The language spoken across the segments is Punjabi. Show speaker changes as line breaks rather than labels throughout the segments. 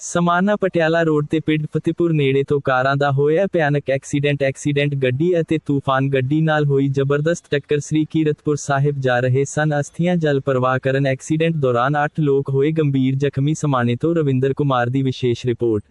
ਸਮਾਨਾ ਪਟਿਆਲਾ ਰੋਡ ਤੇ ਪਿੰਡ ਫਤਿਹਪੁਰ ਨੇੜੇ ਤੋਂ ਕਾਰਾਂ ਦਾ ਹੋਇਆ ਭਿਆਨਕ ਐਕਸੀਡੈਂਟ ਐਕਸੀਡੈਂਟ ਗੱਡੀ ਅਤੇ ਤੂਫਾਨ ਗੱਡੀ ਨਾਲ ਹੋਈ ਜ਼ਬਰਦਸਤ ਟੱਕਰ ਸ੍ਰੀ ਕੀਰਤਪੁਰ ਸਾਹਿਬ ਜਾ ਰਹੇ ਸਨ। ਅਸਥੀਆਂ ਜਲ ਪ੍ਰਵਾਹ ਕਰਨ ਐਕਸੀਡੈਂਟ ਦੌਰਾਨ 8 ਲੋਕ ਹੋਏ ਗੰਭੀਰ ਜ਼ਖਮੀ। ਸਮਾਨੇ ਤੋਂ ਰਵਿੰਦਰ ਕੁਮਾਰ ਦੀ ਵਿਸ਼ੇਸ਼ ਰਿਪੋਰਟ।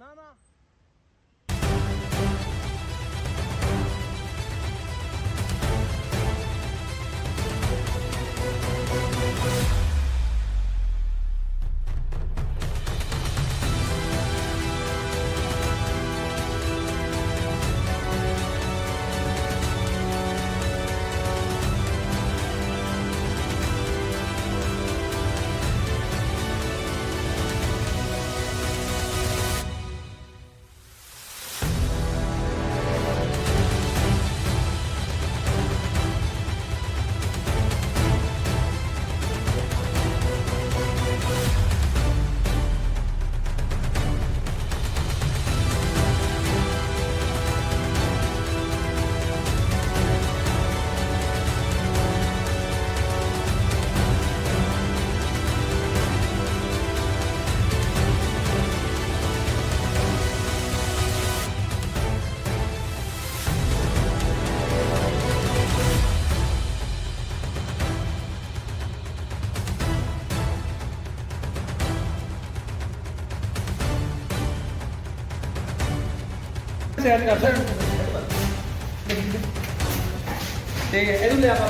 ਸੈਟ ਕਰ ਸਕ ਤੇ ਇਹਨੂੰ ਲੈ ਆਪਾਂ।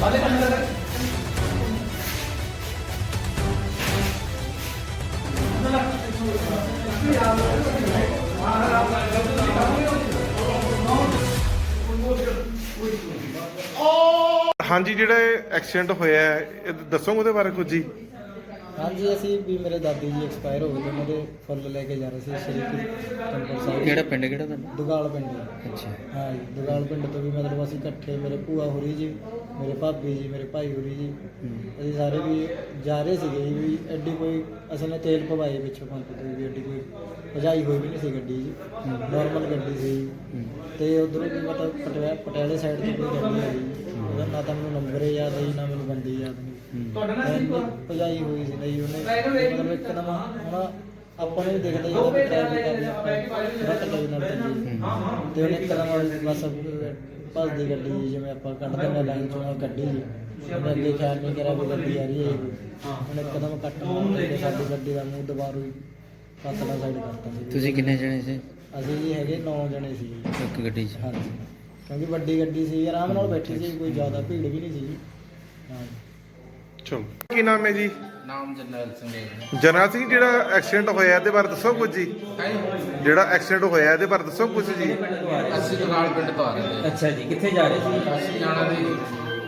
ਬਾਲੇ ਅੰਦਰ
ਹਾਂਜੀ, ਜਿਹੜਾ ਐਕਸੀਡੈਂਟ ਹੋਇਆ ਹੈ ਇਹ ਦੱਸੋਗੇ ਉਹਦੇ ਬਾਰੇ ਕੁਝ ਜੀ?
ਹਾਂਜੀ ਅਸੀਂ ਵੀ ਮੇਰੇ ਦਾਦੀ ਜੀ ਐਕਸਪਾਇਰ ਹੋ ਗਏ ਤੇ ਉਹਨਾਂ ਦੇ ਫੁੱਲ ਲੈ ਕੇ ਜਾ ਰਹੇ ਸੀ ਸ਼੍ਰੀ ਕੀਰਤਪੁਰ ਸਾਹਿਬ।
ਕਿਹੜਾ ਪਿੰਡ ਕਿਹੜਾ ਤੁਹਾਡਾ?
ਦੁਗਾਲ ਪਿੰਡ।
ਅੱਛਾ।
ਹਾਂ ਜੀ ਦੁਗਾਲ ਪਿੰਡ ਤੋਂ ਵੀ ਮਤਲਬ ਅਸੀਂ ਇਕੱਠੇ ਮੇਰੇ ਭੂਆ ਹੋਰੀ ਜੀ ਮੇਰੇ ਭਾਬੀ ਜੀ ਮੇਰੇ ਭਾਈ ਹੋਰੀ ਜੀ ਅਸੀਂ ਸਾਰੇ ਵੀ ਜਾ ਰਹੇ ਸੀਗੇ ਜੀ ਵੀ ਐਡੀ ਕੋਈ ਅਸਲ ਨੇ ਤੇਲ ਪਵਾਏ ਪਿੱਛੋਂ ਪੰਪ ਤੋਂ ਵੀ ਐਡੀ ਕੋਈ ਭਜਾਈ ਹੋਈ ਵੀ ਨਹੀਂ ਸੀ ਗੱਡੀ ਜੀ। ਨਾਰਮਲ ਗੱਡੀ ਸੀ। ਤੇ ਉਧਰੋਂ ਵੀ ਮਤਲਬ ਪਟਿਆ ਪਟਿਆਲੇ ਸਾਈਡ ਤੋਂ ਕੋਈ ਗੱਡੀ ਆਈ। ਉਹਦਾ ਨਾ ਤਾਂ ਮੈਨੂੰ ਨੰਬਰ ਯਾਦ ਹੈ ਨਾ ਮੈਨੂੰ ਬੰਦੀ ਯਾਦ ਨਹੀਂ। ਭਜਾਈ ਹੋਈ ਸੀ ਨਹੀਂ ਉਹਨੇ। ਮਤਲਬ ਇੱਕਦਮ ਹੁਣ ਆਪਾਂ ਨੂੰ ਦਿਖਦਾ ਜਦੋਂ ਤੇ ਉਹਨੇ ਇੱਕਦਮ ਬਸ ਭੱਜਦੀ ਗੱਡੀ ਜਿਵੇਂ ਆਪਾਂ ਕੱਢਦੇ ਨੇ ਲਾਈਨ ਚੋਂ ਗੱਡੀ ਜੀ ਉਹਨੇ ਅੱਗੇ ਖਿਆਲ ਨਹੀਂ ਕਰਿਆ ਵੀ ਗੱਡੀ ਆ ਰਹੀ ਹੈ। ਜੀ। ਉਹਨੇ ਇੱਕਦਮ ਕੱਟ ਮਾਰ ਕੇ ਸਾਡੀ ਗੱਡੀ ਦਾ ਮੂੰਹ ਦੁਬਾਰਾ ਹੀ ਪਤਲਾ ਸਾਈਡ ਕਰਤਾ ਸੀ।
ਤੁਸੀਂ ਕਿੰਨੇ ਜਣੇ ਸੀ?
ਅਸੀਂ ਜੀ ਹੈਗੇ 9 ਜਣੇ ਸੀ।
ਇੱਕ ਗੱਡੀ 'ਚ।
ਹਾਂਜੀ। ਕਿਉਂਕਿ ਵੱਡੀ ਗੱਡੀ ਸੀ ਆਰਾਮ ਨਾਲ ਬੈਠੀ ਸੀ ਕੋਈ ਜ਼ਿਆਦਾ ਭੀੜ ਵੀ ਨਹੀਂ ਸੀ ਜੀ ਹਾਂ।
ਚਲੋ। ਕੀ ਨਾਮ ਹੈ ਜੀ?
ਨਾਮ ਜਰਨੈਲ ਸਿੰਘ ਹੈ
ਜਨਰਲ ਸਿੰਘ ਜਿਹੜਾ ਐਕਸੀਡੈਂਟ ਹੋਇਆ ਇਹਦੇ ਬਾਰੇ ਦੱਸੋ ਕੁਝ ਜੀ। ਜਿਹੜਾ ਐਕਸੀਡੈਂਟ ਹੋਇਆ ਇਹਦੇ ਬਾਰੇ ਦੱਸੋ ਕੁਝ ਜੀ।
ਅਸੀਂ ਦੁਗਾਲ ਪਿੰਡ ਤੋਂ ਆ ਰਹੇ
ਅੱਛਾ ਜੀ ਕਿੱਥੇ ਜਾ ਰਹੇ ਸੀ?
ਅਸੀਂ ਜਾਣਾ ਦੀ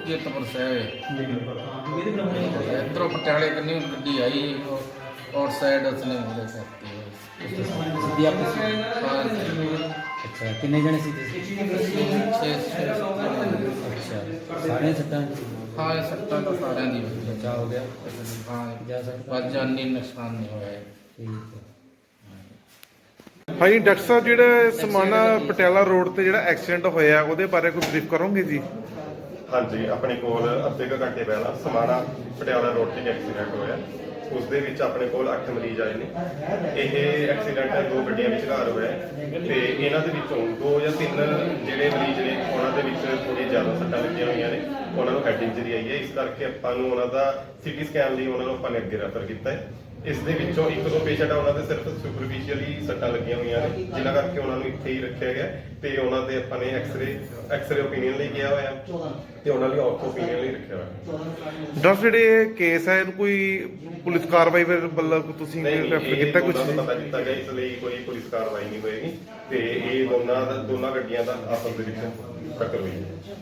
ਕੀਰਤਪੁਰ ਸਾਹਿਬ। ਇਧਰੋਂ ਪਟਿਆਲੇ ਕੰਨੀ ਗੱਡੀ ਆਈ ਔਰ ਸਾਈਡ ਉਸਨੇ
ਸਿੱਧੀ ਆਪਸ
ਹਾਂ
ਅੱਛਾ ਕਿੰਨੇ ਜਣੇ ਸੀ ਤੁਸੀਂ?
ਛੇ ਛੇ
ਅੱਛਾ ਸਾਰੇ ਸੱਟਾਂ
ਹਾਂ ਸੱਤਾਂ ਤਾਂ ਸਾਰਿਆਂ ਦੀ ਹੋਈ ਹੈ।
ਬਚਾ ਹੋ ਗਿਆ?
ਹਾਂ
ਜਾ ਸਕਦਾ?
ਪਰ ਜਾਨੀ ਨੁਕਸਾਨ ਨਹੀਂ ਹੋਇਆ। ਹੈ।
ਠੀਕ ਹੈ।
ਹਾਂਜੀ ਡਾਕਟਰ ਸਾਹਿਬ ਜਿਹੜਾ ਸਮਾਨਾ ਪਟਿਆਲਾ ਰੋਡ ਤੇ ਜਿਹੜਾ ਐਕਸੀਡੈਂਟ ਹੋਇਆ ਉਹਦੇ ਬਾਰੇ ਕੋਈ ਬਰੀਫ ਕਰੋਗੇ ਜੀ?
ਹਾਂਜੀ ਆਪਣੇ ਕੋਲ ਅੱਧੇ ਕੁ ਘੰਟੇ ਪਹਿਲਾਂ ਸਮਾਣਾ ਪਟਿਆਲਾ ਰੋਡ ਤੇ ਐਕਸੀਡੈਂਟ ਹੋਇਆ। ਉਸ ਦੇ ਵਿੱਚ ਆਪਣੇ ਕੋਲ 8 ਮਰੀਜ਼ ਆਏ ਨੇ। ਇਹ ਐਕਸੀਡੈਂਟ ਦੋ ਗੱਡੀਆਂ ਵਿਚਕਾਰ ਹੋਇਆ ਹੈ। ਤੇ ਇਹਨਾਂ ਦੇ ਵਿੱਚੋਂ ਦੋ ਜਾਂ ਤਿੰਨ ਜਿਹੜੇ ਮਰੀਜ਼ ਨੇ, ਉਹਨਾਂ ਦੇ ਵਿੱਚ ਥੋੜੀ ਜ਼ਿਆਦਾ ਸੱਟਾਂ ਲੱਗੀਆਂ ਹੋਈਆਂ ਨੇ। ਉਹਨਾਂ ਨੂੰ ਹੈਡ ਇੰਜਰੀ ਆਈ ਹੈ। ਇਸ ਕਰਕੇ ਆਪਾਂ ਨੂੰ ਉਹਨਾਂ ਦਾ ਸਿਟੀ ਸਕੈਨ ਲਈ ਉਹਨਾਂ ਨੂੰ ਆਪਾਂ ਨੇ ਅੱਗੇ ਰੈਫਰ ਕੀਤਾ ਹੈ। ਇਸ ਦੇ ਵਿੱਚੋਂ ਇੱਕ ਦੋ ਪੇਸ਼ੈਂਟ ਆ ਉਹਨਾਂ ਦੇ ਸਿਰਫ ਸੁਪਰਫੀਸ਼ੀਅਲੀ ਸੱਟਾਂ ਲੱਗੀਆਂ ਹੋਈਆਂ ਨੇ ਜਿਨ੍ਹਾਂ ਕਰਕੇ ਉਹਨਾਂ ਨੂੰ ਇੱਥੇ ਹੀ ਰੱਖਿਆ ਗਿਆ ਤੇ ਉਹਨਾਂ ਦੇ ਆਪਾਂ ਨੇ ਐਕਸ-ਰੇ ਐਕਸ-ਰੇ ਓਪੀਨੀਅਨ ਲਈ ਗਿਆ ਹੋਇਆ ਤੇ ਉਹਨਾਂ ਲਈ ਆਰਥੋ ਓਪੀਨੀਅਨ ਲਈ ਰੱਖਿਆ ਹੋਇਆ
ਡਾਕਟਰ ਜਿਹੜੇ ਇਹ ਕੇਸ ਹੈ ਇਹਨੂੰ ਕੋਈ ਪੁਲਿਸ ਕਾਰਵਾਈ ਵੱਲੋਂ ਤੁਸੀਂ
ਨਹੀਂ
ਰੈਫਰ ਕੀਤਾ ਕੁਝ
ਦੋਨਾਂ ਨੂੰ ਪਤਾ ਕੀਤਾ ਗਿਆ ਇਸ ਲਈ ਕੋਈ ਪੁਲਿਸ ਕਾਰਵਾਈ ਨਹੀਂ ਹੋਏਗੀ ਤੇ ਇਹ ਦੋਨਾਂ ਦਾ ਦੋਨਾਂ ਗੱਡੀਆਂ ਦਾ ਆਪਸ ਦੇ ਵਿੱਚ ਟੱਕਰ ਹੋਈ ਹੈ।